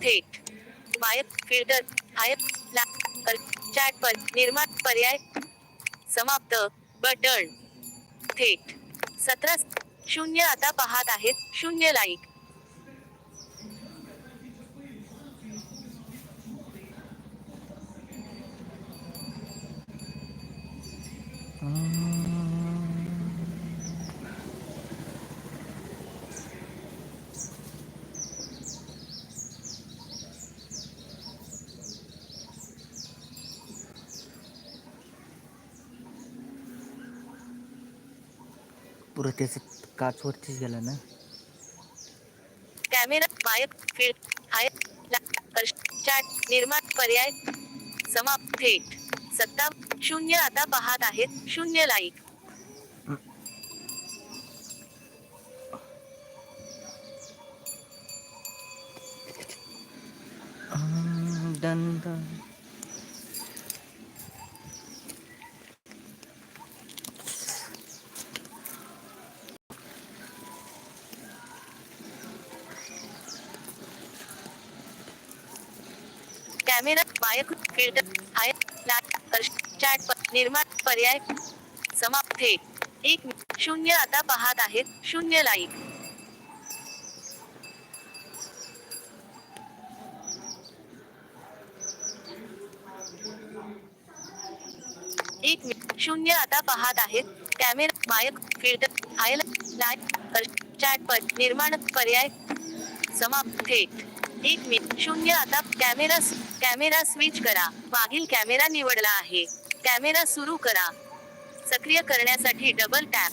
थेट मायक फिल्टर आयत चॅट पर निर्माण पर्याय समाप्त बटण थेट सतरा शून्य आता पाहत आहेत शून्य लाईक पुरं त्याचं काच वरतीच गेला ना? कॅमेरा मायक फिल्ड चॅट निर्माण पर्याय समाप्त. थेट सत्ता शून्य आता पाहत आहेत. शून्य like. Done. Camera mic filter chat निर्माण पर्याय समाप्त एक शून्य आता पाहत आहेत. शून्य लाईक एक शून्य आता पाहत आहेत. कॅमेरा मायक फिल्टर आयल लाईक चॅट पर निर्माण पर्याय समाप्त एक मिनिट. शून्य. आता कॅमेरा कॅमेरा स्विच करा. मागील कॅमेरा निवडला आहे. कॅमेरा सुरू करा. सक्रिय करण्यासाठी डबल टॅप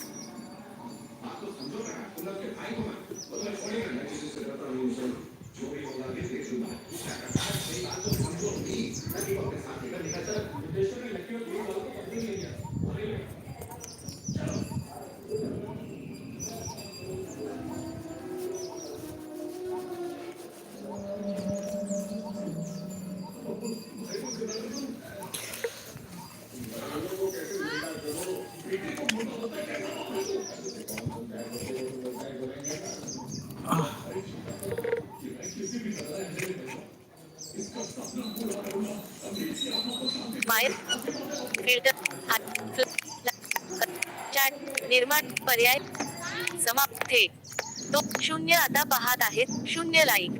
चॅट निर्माण पर्याय समाप्त. तो शून्य आता पाहत आहेत. शून्य लाईक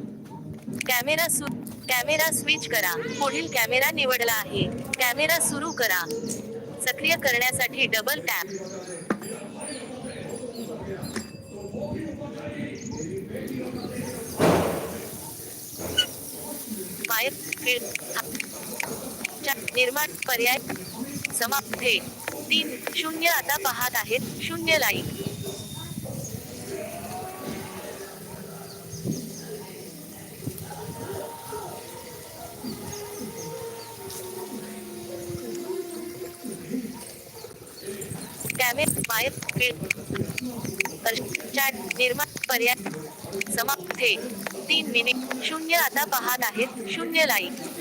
कॅमेरा सु कॅमेरा स्विच करा. पुढील कॅमेरा निवडला आहे. कॅमेरा सुरू करा. सक्रिय करण्यासाठी डबल टॅप. निर्माण पर्याय समाप्त. तीन शून्य आता शून्य निर्माण पर्याय समाप्त. तीन मिनिट शून्य आता पाहत आहेत. शून्य लाईक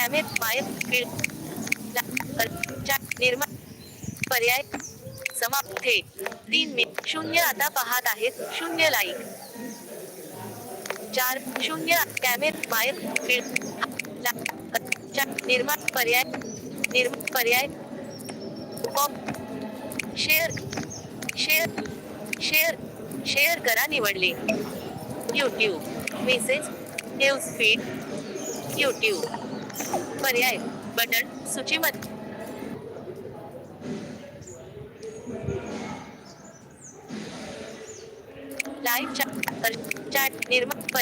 कॅमेरा मायर निर्माण पर्याय समाप्त तीन मिनिट शून्य आता पाहत आहेत. शून्य लाईक चार शून्य कॅमेरा मायर निर्माण पर्याय निर्माण पर्याय. Pop share share share share करा निवडले. YouTube message news feed YouTube पर्याय. बटन सूचीमध्ये. लाईव्ह चॅट चॅट निर्माण पर्याय.